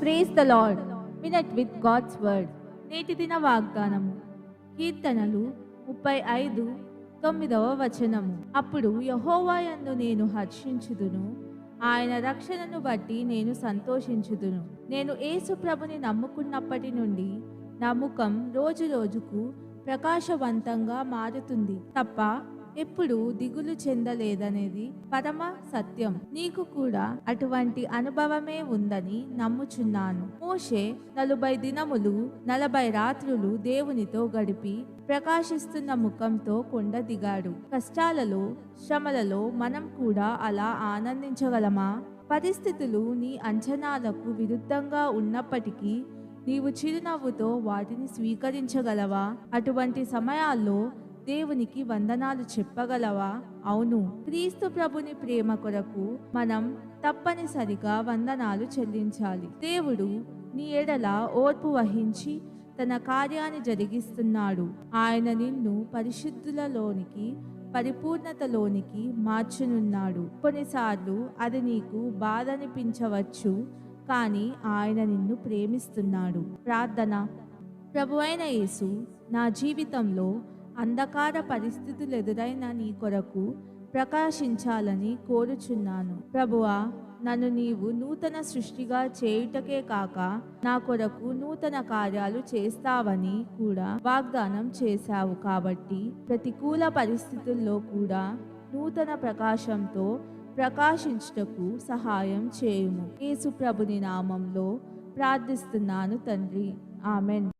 Praise the lord minute with God's word నేటి దిన వాగ్దానము. కీర్తనలు ముప్పై ఐదు తొమ్మిదవ వచనము. అప్పుడు యహోవాయందు నేను హర్షించుదును. ఆయన రక్షణను బట్టి నేను సంతోషించుదును. నేను యేసు ప్రభుని నమ్ముకున్నప్పటి నుండి నమ్మకం రోజు రోజుకు ప్రకాశవంతంగా మారుతుంది. తప్ప ఎప్పుడు దిగులు చెందలేదనేది పరమ సత్యం. నీకు కూడా అటువంటి అనుభవమే ఉందని నమ్ముచున్నాను. మోషే నలభై దినములు నలభై రాత్రులు దేవునితో గడిపి ప్రకాశిస్తున్న ముఖంతో కొండ దిగాడు. కష్టాలలో శ్రమలలో మనం కూడా అలా ఆనందించగలమా? పరిస్థితులు నీ అంచనాలకు విరుద్ధంగా ఉన్నప్పటికీ నీవు చిరునవ్వుతో వాటిని స్వీకరించగలవా? అటువంటి సమయాల్లో దేవునికి వందనాలు చెప్పగలవా? అవును. క్రీస్తు ప్రభుని ప్రేమ కొరకు మనం తప్పనిసరిగా వందనాలు చెల్లించాలి. దేవుడు నీ ఎడల ఓర్పు వహించి తన కార్యాన్ని జరిగిస్తున్నాడు. ఆయన నిన్ను పరిశుద్ధులలోనికి పరిపూర్ణతలోనికి మార్చునున్నాడు. కొన్నిసార్లు అది నీకు బాధ అనిపించవచ్చు కానీ ఆయన నిన్ను ప్రేమిస్తున్నాడు. ప్రార్థన. ప్రభు అయిన యేసు నా జీవితంలో అంధకార పరిస్థితులు ఎదురైన నీ కొరకు ప్రకాశించాలని కోరుచున్నాను. ప్రభువా నన్ను నీవు నూతన సృష్టిగా చేయుటకే కాక నా కొరకు నూతన కార్యాలు చేస్తావని కూడా వాగ్దానం చేశావు కాబట్టి ప్రతికూల పరిస్థితుల్లో కూడా నూతన ప్రకాశంతో ప్రకాశించుటకు సహాయం చేయుము. యేసు ప్రభుని నామంలో ప్రార్థిస్తున్నాను తండ్రి. ఆమెన్.